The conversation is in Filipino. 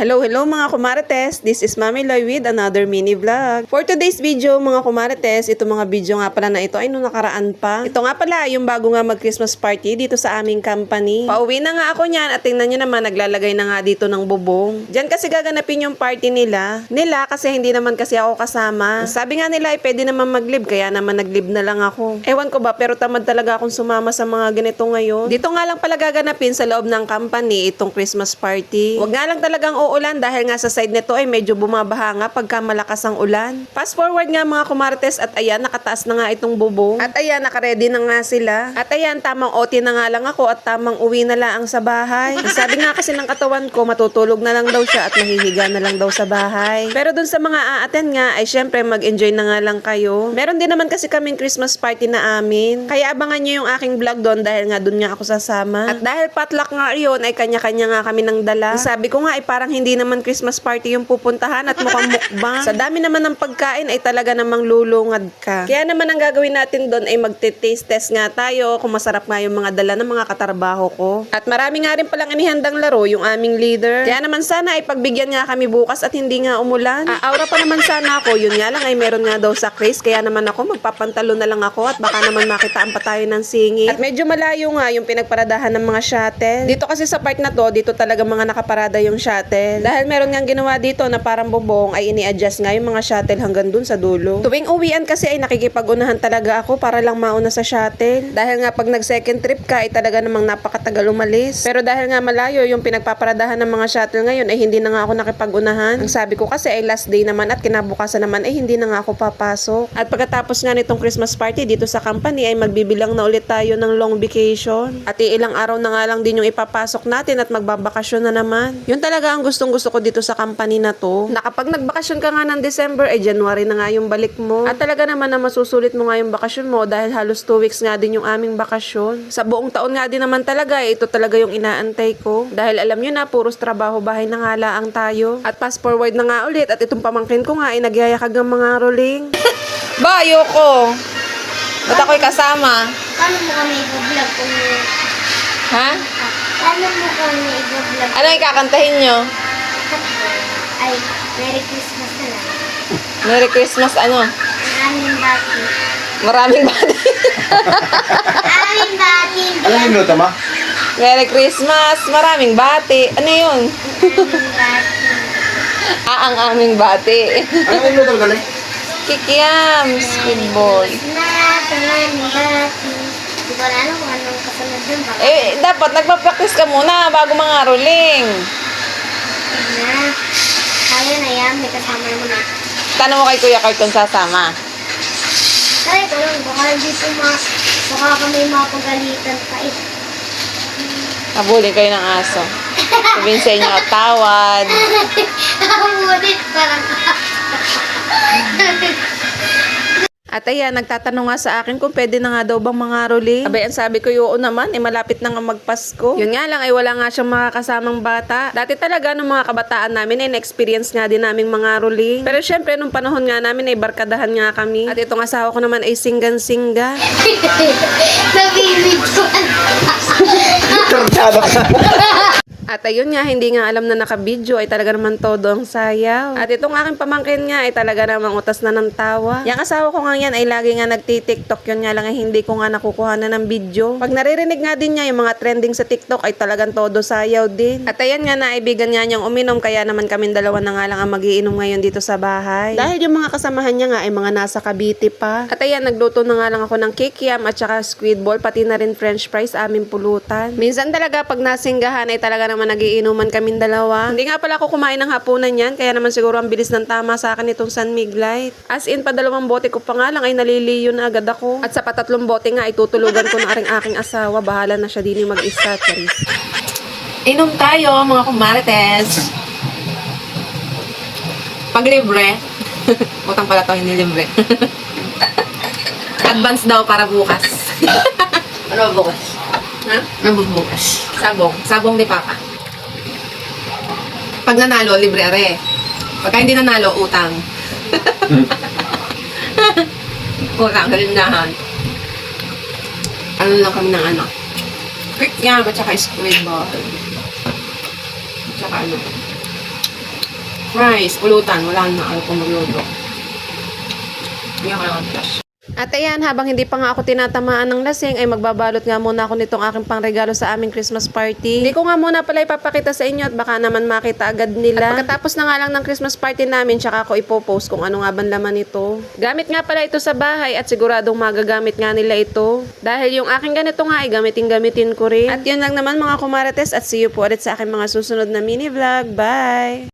Hello, hello mga kumarites! This is Mami Loy with another mini vlog. For today's video mga kumarites, ito mga video nga pala na ito ay nung nakaraan pa. Ito nga pala yung bago nga mag-Christmas party dito sa aming company. Pauwi na nga ako niyan at tingnan nyo naman naglalagay na nga dito ng bubong. Diyan kasi gaganapin yung party nila. Nila kasi hindi naman kasi ako kasama. Sabi nga nila ay pwede naman mag-live kaya naman nag-live na lang ako. Ewan ko ba pero tamad talaga akong sumama sa mga ganito ngayon. Dito nga lang pala gaganapin sa loob ng company itong Christmas party. Huwag nga lang talagang uulan dahil nga sa side nito ay medyo bumabaha nga pagka malakas ang ulan. Fast forward nga mga kumarites at ayan nakataas na nga itong bubong. At ayan nakaredy na nga sila. At ayan tamang OT na nga lang ako at tamang uwi na lang sa bahay. Sabi nga kasi ng katawan ko matutulog na lang daw siya at mahihiga na lang daw sa bahay. Pero dun sa mga a-attend nga ay syempre mag-enjoy na nga lang kayo. Meron din naman kasi kaming Christmas party na amin. Kaya abangan nyo yung aking vlog doon dahil nga doon nga ako sasama. At dahil potluck nga yun ay kanya-kanya nga kami ng dala. Sabi ko nga ay parang hindi naman Christmas party yung pupuntahan at mukhang mukbang. Sa dami naman ng pagkain ay talaga namang lulungad ka. Kaya naman ang gagawin natin doon ay magte-taste test nga tayo kung masarap nga yung mga dala ng mga katrabaho ko. At marami nga rin palang inihandang laro yung aming leader. Kaya naman sana ay pagbigyan nga kami bukas at hindi nga umulan. Aaura pa naman sana ako. Yun nga lang ay meron nga daw sa Chris. Kaya naman ako magpapantalo na lang ako at baka naman makitaan pa tayo ng singit. At medyo malayo nga yung pinagparadahan ng mga shuttle. Dito kasi sa part na to, dito talaga mga nakaparada yung shuttle. Dahil meron nga ginawa dito na parang bubong ay ini-adjust nga yung mga shuttle hanggang dun sa dulo. Tuwing uwian kasi ay nakikipag-unahan talaga ako para lang mauna sa shuttle. Dahil nga pag nag-second trip ka ay talaga namang napakatagal umalis. Pero dahil nga malayo yung pinagpaparadahan ng mga shuttle ngayon ay hindi na nga ako nakipag-unahan. Ang sabi ko kasi ay last day naman at kinabukasan naman ay hindi na nga ako papasok. At pagkatapos nga nitong Christmas party dito sa company ay magbibilang na ulit tayo ng long vacation. At ilang araw na nga lang din yung ipapasok natin at magbabakasyon na naman. Yun talaga ang gustong gusto ko dito sa company na to. Na kapag nagbakasyon ka nga ng December, ay January na nga yung balik mo. At talaga naman na masusulit mo nga yung bakasyon mo dahil halos 2 weeks nga din yung aming bakasyon. Sa buong taon nga din naman talaga, eh, ito talaga yung inaantay ko. Dahil alam nyo na, puros trabaho bahay na nga laang tayo. At fast forward na nga ulit at itong pamangkin ko nga ay nagyayakag ng mga rolling. ba, ayoko. Ba't ako'y kasama? Paano mo kami i-vlog kung... Ha? Paano mo kami i-vlog? Ano ikakantahin nyo? Ay, Merry Christmas na lang. Merry Christmas, ano? Ang aming bati. Maraming bati. aming bati. Ano yung minuto mo? Merry Christmas, maraming bati. Ano yun? Aming bati. Ah, ang aming bati. Ano yung minuto mo galing? Kikiam, speedball. Na, ang aming bati. Hindi ko alam kung anong kasunod dun. Eh, dapat nagpa-practice ka muna bago mga rolling. Na. Kaya na yan, may kasama mo na. Tanong mo kay Kuya Kart kung sasama. Kaya lang, baka hindi po ma... Baka kami mapagalitan pa eh. Nabulin kayo ng aso. Sabihin sa inyo, tawad. At ayan, nagtatanong nga sa akin kung pwede na nga daw bang mga rolling. Abay, ang sabi ko, oo naman, eh malapit na nga magpasko. Yun nga lang, ay wala nga siyang makakasamang bata. Dati talaga, nung mga kabataan namin, ay na-experience nga din namin mga rolling. Pero syempre, nung panahon nga namin, ay barkadahan nga kami. At itong asawa ko naman ay singgan-singga. Nabibidyoan. Kartado ka. At ayun nga, hindi nga alam na nakabidyo ay talaga naman todo ang sayaw. At itong aking pamangkin nga ay talaga namang utas na ng tawa. Yung asawa ko nga yan ay lagi nga nagti-tiktok yun nga lang ay hindi ko nga nakukuha na ng video. Pag naririnig nga din niya yung mga trending sa tiktok ay talagang todo sayaw din. At ayan nga naibigan niya niyang uminom kaya naman kami dalawa na nga lang ang magiinom ngayon dito sa bahay. Dahil yung mga kasamahan niya nga ay mga nasa Cavite pa. At ayan, nagluto na nga lang ako ng kikiam at saka squid ball pati na rin french fries aming pulutan. Minsan talaga pag nasinggahan ay talaga naman nagiinuman kaming dalawa. Hindi nga pala ako kumain ng hapunan yan, kaya naman siguro ang bilis ng tama sa akin itong San Miglite. As in, pa dalawang bote ko pa nga lang ay naliliyo na agad ako. At sa patatlong bote nga, itutulugan ko na rin aking asawa. Bahala na siya din yung mag-isa, Charis. Inom tayo, mga kumarites. Pag libre, utang pala to, hindi libre. Advance daw para bukas. Ano bukas? ha? Ano bukas? Sabong. Sabong ni Papa. Pag nanalo, libre are. Pagka hindi nanalo, utang. utang sa lindahan. Ano lang kami ng ano? Quick yam at saka squid ball. At saka ano? Rice, pulutan. Wala na ako magluto. Hindi ako nakaplas. At ayan, habang hindi pa nga ako tinatamaan ng lasing, ay magbabalot nga muna ako nitong aking pangregalo sa aming Christmas party. Hindi ko nga muna pala ipapakita sa inyo at baka naman makita agad nila. At pagkatapos na nga lang ng Christmas party namin, tsaka ako ipopost kung ano nga ban laman ito. Gamit nga pala ito sa bahay at siguradong magagamit nga nila ito. Dahil yung aking ganito nga ay gamitin-gamitin ko rin. At yun lang naman mga kumarates at see you po ulit sa aking mga susunod na mini vlog. Bye!